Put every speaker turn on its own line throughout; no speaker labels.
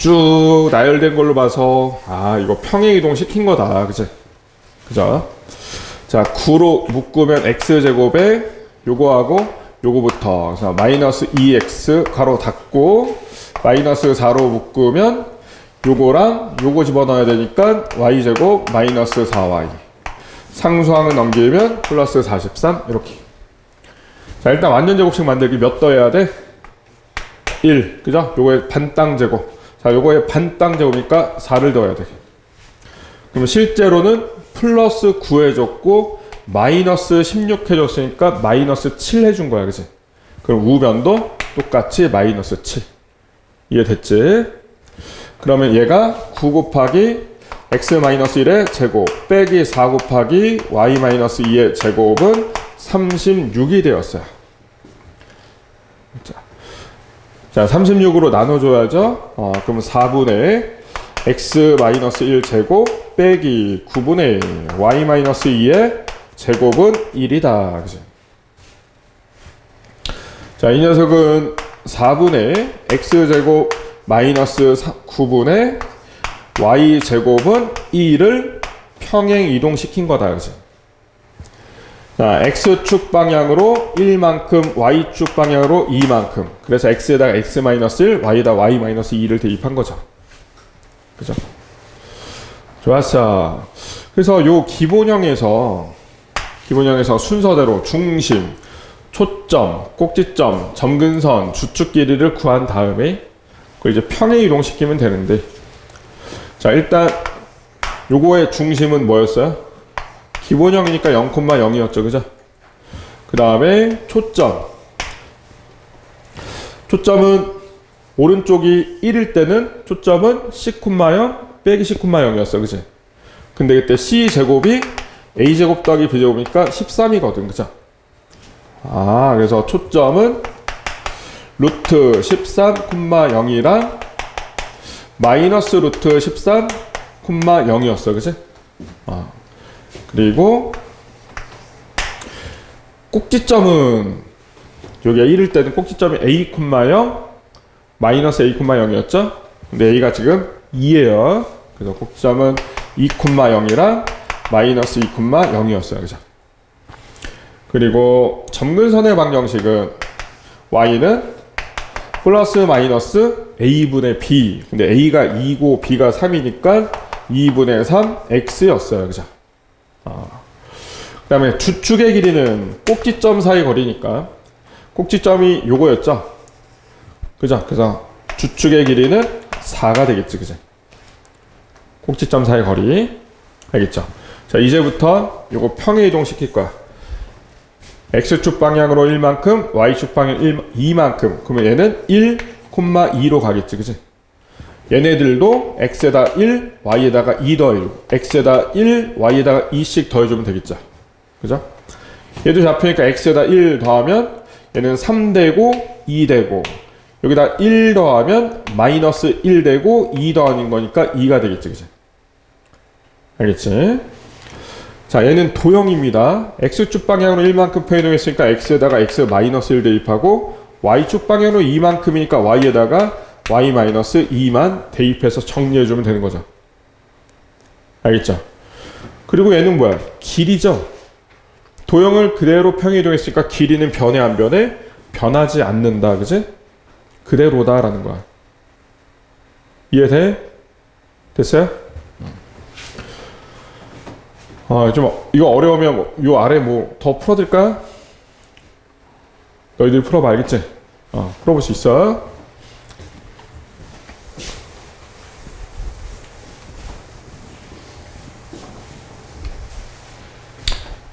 쭉 나열된 걸로 봐서 아 이거 평행 이동 시킨 거다. 그지 그죠? 자 9로 묶으면 x 제곱에 요거하고 요거부터. 자 마이너스 2x 가로 닫고 마이너스 4로 묶으면 요거랑 요거 집어넣어야 되니까 y 제곱 마이너스 4y 상수항을 넘기면 플러스 43 이렇게. 자 일단 완전 제곱식 만들기 몇 더 해야 돼? 1 그죠? 요거의 반땅 제곱 자 요거의 반땅 제곱이니까 4를 더해야 돼 그러면 실제로는 플러스 9 해줬고 마이너스 16 해줬으니까 마이너스 7 해준 거야 그지? 그럼 우변도 똑같이 마이너스 7 이해됐지? 그러면 얘가 9 곱하기 x 마이너스 1의 제곱 빼기 4 곱하기 y 마이너스 2의 제곱은 36이 되었어요. 자, 자 36으로 나눠줘야죠. 어, 그러면 4분의 x 마이너스 1 제곱 빼기 9분의 y 마이너스 2의 제곱은 1이다. 그지? 자, 이 녀석은 4분의 x 제곱 마이너스 9분의 y 제곱은 2를 평행 이동시킨 거다. 그지? 자, x축 방향으로 1만큼, y축 방향으로 2만큼. 그래서 x에다가 x 마이너스 1, y에다 y 마이너스 2를 대입한 거죠. 그죠? 좋았어. 그래서 요 기본형에서, 기본형에서 순서대로 중심, 초점, 꼭지점, 점근선, 주축 길이를 구한 다음에 그 이제 평행 이동시키면 되는데 자 일단 요거의 중심은 뭐였어요? 기본형이니까 0,0이었죠 그죠? 그 다음에 초점 초점은 오른쪽이 1일 때는 초점은 C,0 빼기 C,0이었어 그지? 근데 그때 C 제곱이 A 제곱 더하기 B 제곱이니까 13이거든 그죠? 아 그래서 초점은 루트 13,0이랑 마이너스 루트 13,0이었어 그지? 아 그리고 꼭지점은 여기가 1일 때는 꼭지점이 A,0 마이너스 A,0이었죠? 근데 A가 지금 2예요. 그래서 꼭지점은 2,0이랑 마이너스 2,0이었어요. 그죠? 그리고 점근선의 방정식은 y는 플러스 마이너스 a분의 b. 근데 a가 2고 b가 3이니까 2분의 3 x였어요. 그죠 아. 그 다음에 주축의 길이는 꼭지점 사이 거리니까 꼭지점이 요거였죠 그죠 그래서 주축의 길이는 4가 되겠지 그죠 꼭지점 사이 거리 알겠죠 자 이제부터 요거 평행 이동시킬 거야 x축 방향으로 1만큼, y축 방향 1, 2만큼. 그러면 얘는 1,2로 가겠지, 그지? 얘네들도 x에다 1, y에다가 2 더해주고, x에다 1, y에다가 2씩 더해주면 되겠죠. 그죠? 얘도 잡히니까 x에다 1 더하면 얘는 3 되고 2 되고, 여기다 1 더하면 마이너스 1 되고 2 더하는 거니까 2가 되겠지, 그지? 알겠지? 자, 얘는 도형입니다. x축 방향으로 1만큼 표현했으니까 x에다가 x 마이너스 1 대입하고 y축 방향으로 2만큼이니까 y에다가 y 마이너스 2만 대입해서 정리해주면 되는 거죠. 알겠죠? 그리고 얘는 뭐야? 길이죠. 도형을 그대로 평행이동했으니까 길이는 변해 안 변해? 변하지 않는다, 그지? 그대로다라는 거야. 이해돼? 됐어요? 아, 좀, 이거 어려우면, 뭐, 요 아래 뭐, 더 풀어드릴까? 너희들 풀어봐, 알겠지? 어, 풀어볼 수 있어.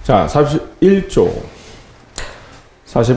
자, 41조. 40.